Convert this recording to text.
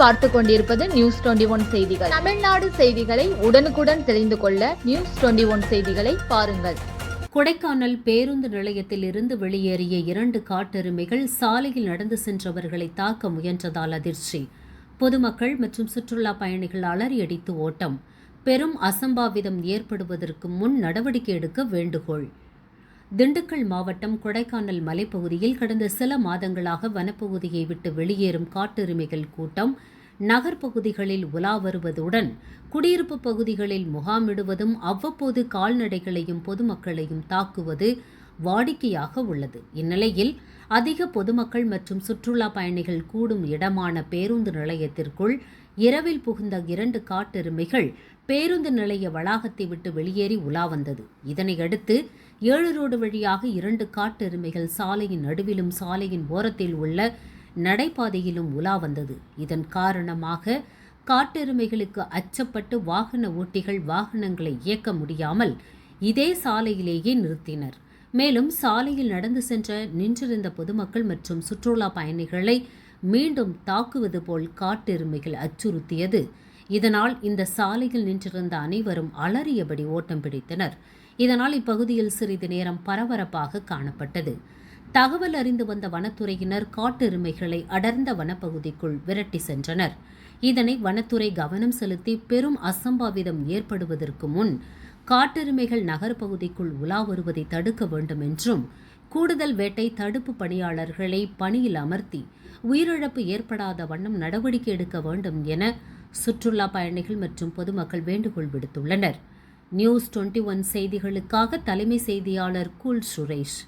பார்த்து கொண்டிருப்பது news twenty one செய்திகள். தமிழ்நாடு செய்திகளை உடனுக்குடன் தெரிந்து கொள்ள நியூஸ் டுவெண்டி ஒன் செய்திகளை பாருங்கள். கொடைக்கானல் பேருந்து நிலையத்தில் இருந்து வெளியேறிய இரண்டு காட்டெருமைகள் சாலையில் நடந்து சென்றவர்களை தாக்க முயன்றதால் அதிர்ச்சி. பொதுமக்கள் மற்றும் சுற்றுலா பயணிகள் அலறியடித்து ஓட்டம். பெரும் அசம்பாவிதம் ஏற்படுவதற்கு முன் நடவடிக்கை எடுக்க வேண்டுகோள். திண்டுக்கல் மாவட்டம் கொடைக்கானல் மலைப்பகுதியில் கடந்த சில மாதங்களாக வனப்பகுதியை விட்டு வெளியேறும் காட்டெருமைகள் கூட்டம் நகர்ப்பகுதிகளில் உலா வருவதுடன் குடியிருப்பு பகுதிகளில் முகாமிடுவதும் அவ்வப்போது கால்நடைகளையும் பொதுமக்களையும் தாக்குவது வாடிக்கையாக உள்ளது. இந்நிலையில் அதிக பொதுமக்கள் மற்றும் சுற்றுலா பயணிகள் கூடும் இடமான பேருந்து நிலையத்திற்குள் இரவில் புகுந்த இரண்டு காட்டெருமைகள் பேருந்து நிலைய வளாகத்தை விட்டு வெளியேறி உலா வந்தது. இதனையடுத்து ஏழு ரோடு வழியாக இரண்டு காட்டெருமைகள் சாலையின் நடுவிலும் சாலையின் ஓரத்தில் உள்ள நடைபாதையிலும் உலா வந்தது. இதன் காரணமாக காட்டெருமைகளுக்கு அச்சப்பட்டு வாகன ஓட்டிகள் வாகனங்களை இயக்க முடியாமல் இதே சாலையிலேயே நிறுத்தினர். மேலும் சாலையில் நடந்து சென்ற நின்றிருந்த பொதுமக்கள் மற்றும் சுற்றுலா பயணிகளை மீண்டும் தாக்குவது போல் காட்டெருமைகள் அச்சுறுத்தியது. இதனால் இந்த சாலையில் நின்றிருந்த அனைவரும் அலறியபடி ஓட்டம் பிடித்தனர். இதனால் இப்பகுதியில் சிறிது நேரம் பரபரப்பாக காணப்பட்டது. தகவல் அறிந்து வந்த வனத்துறையினர் காட்டெருமைகளை அடர்ந்த வனப்பகுதிக்குள் விரட்டி சென்றனர். இதனை வனத்துறை கவனம் செலுத்தி பெரும் அசம்பாவிதம் ஏற்படுவதற்கு முன் காட்டெருமைகள் நகர்ப்பகுதிக்குள் உலா வருவதை தடுக்க வேண்டும் என்றும் கூடுதல் வேட்டை தடுப்பு பணியாளர்களை பணியில் அமர்த்தி உயிரிழப்பு ஏற்படாத வண்ணம் நடவடிக்கை எடுக்க வேண்டும் என சுற்றுலா பயணிகள் மற்றும் பொதுமக்கள் வேண்டுகோள் விடுத்துள்ளனர். நியூஸ் டுவெண்ட்டி ஒன் செய்திகளுக்காக தலைமை செய்தியாளர் குல் சுரேஷ்.